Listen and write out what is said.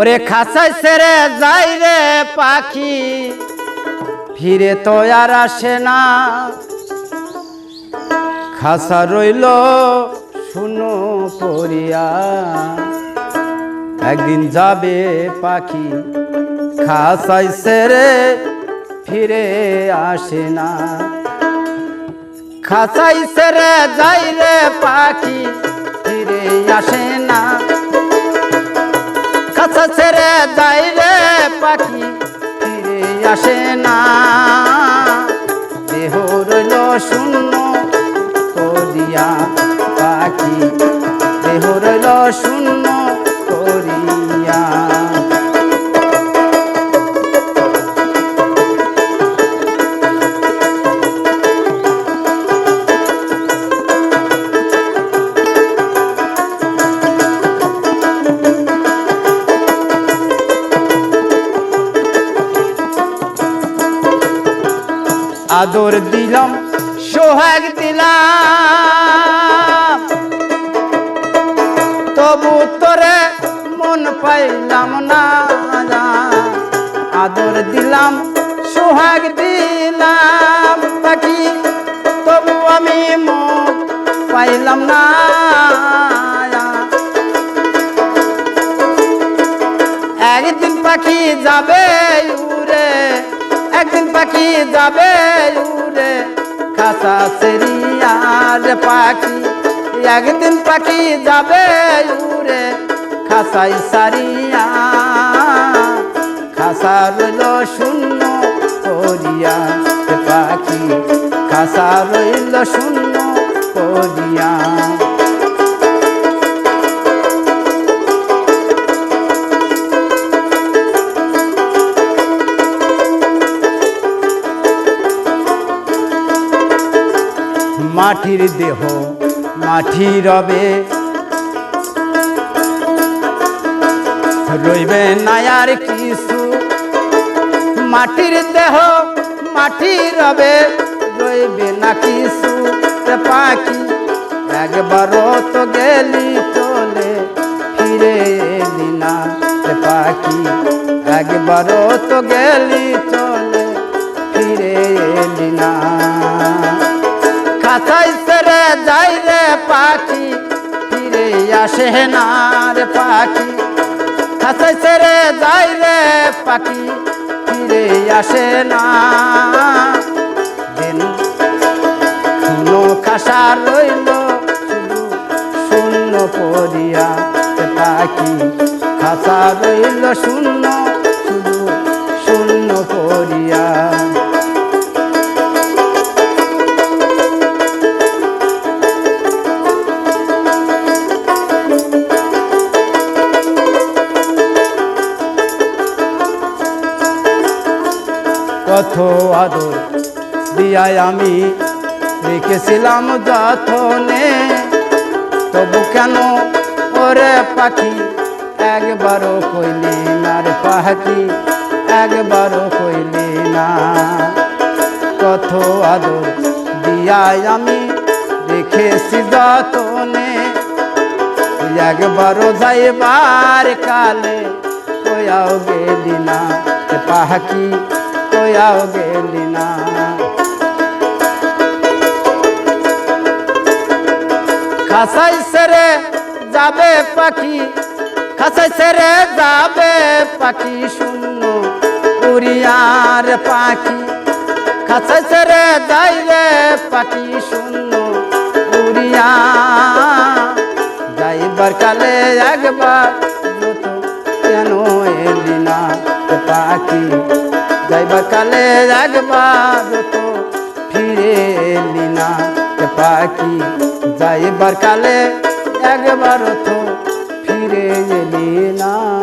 ওরে খাসাই সেরে যাই রে পাখি। ফিরে তো আর আসে না। খাসা রইল, শুনো করিয়া একদিন যাবে পাখি, খাসাই সেরে ফিরে আসে না। খাসাই সেরে যাই রে পাখি, ফিরে আসে আসে না। দেহ রইল শূন্য করিয়া পাখি আদর দিলাম, সোহাগ দিলাম। তবু তোরে মন পাইলাম না আদর দিলাম, সোহাগ দিলাম। পাখি তবু আমি মন পাইলাম না। একদিন পাখি যাবে পাখি যাবে সেরিয়ার পাখি। একদিন পাখি যাবে খাসাই সারিয়া। খাসা রইল শূন্য করিয়া পাখি। খাসা রইল শূন্য করিয়া। মাটির দেহ, মাটি রবে। রইবে না আর কিছু। মাটির দেহ, মাটি রবে, রইবে না কিছু। পাখি একবারও তো গেলি চলে ফিরে এলি না। পাখি একবারও তো গেলি চলে ফিরে এলি না। আসে না রে পাখি। খাতাই সেরে যাই রে পাখি, ফিরে আসে না। দিন শুনো খাসা রইল শূন্য পড়িয়া পাখি, খাসা রইল শূন্য কত আদর দিয়াই আমি রেখেছিলাম যতনে তবু কেন ওরে পাখি একবারও কইলি না রে পাখি, একবারও কইলি না। কত আদর দিয়াই আমি রেখেছি যতনে একবারও যাইবার কালে কয়াও গেলি না পাখি কয়াও গেলি না। খাসাই সেরে যাবে পাখি খাসাই সেরে যাবে পাখি শূন্য উড়িয়ার পাখি। খাসাই সেরে যাইবে পাখি শূন্য উড়িয়া। যাইবার কালে একবার কেন এলি না পাখি। যাইবার কালে একবার তো ফিরে এলি না পাখি যাইবার কালে একবার তো ফিরে এলি না।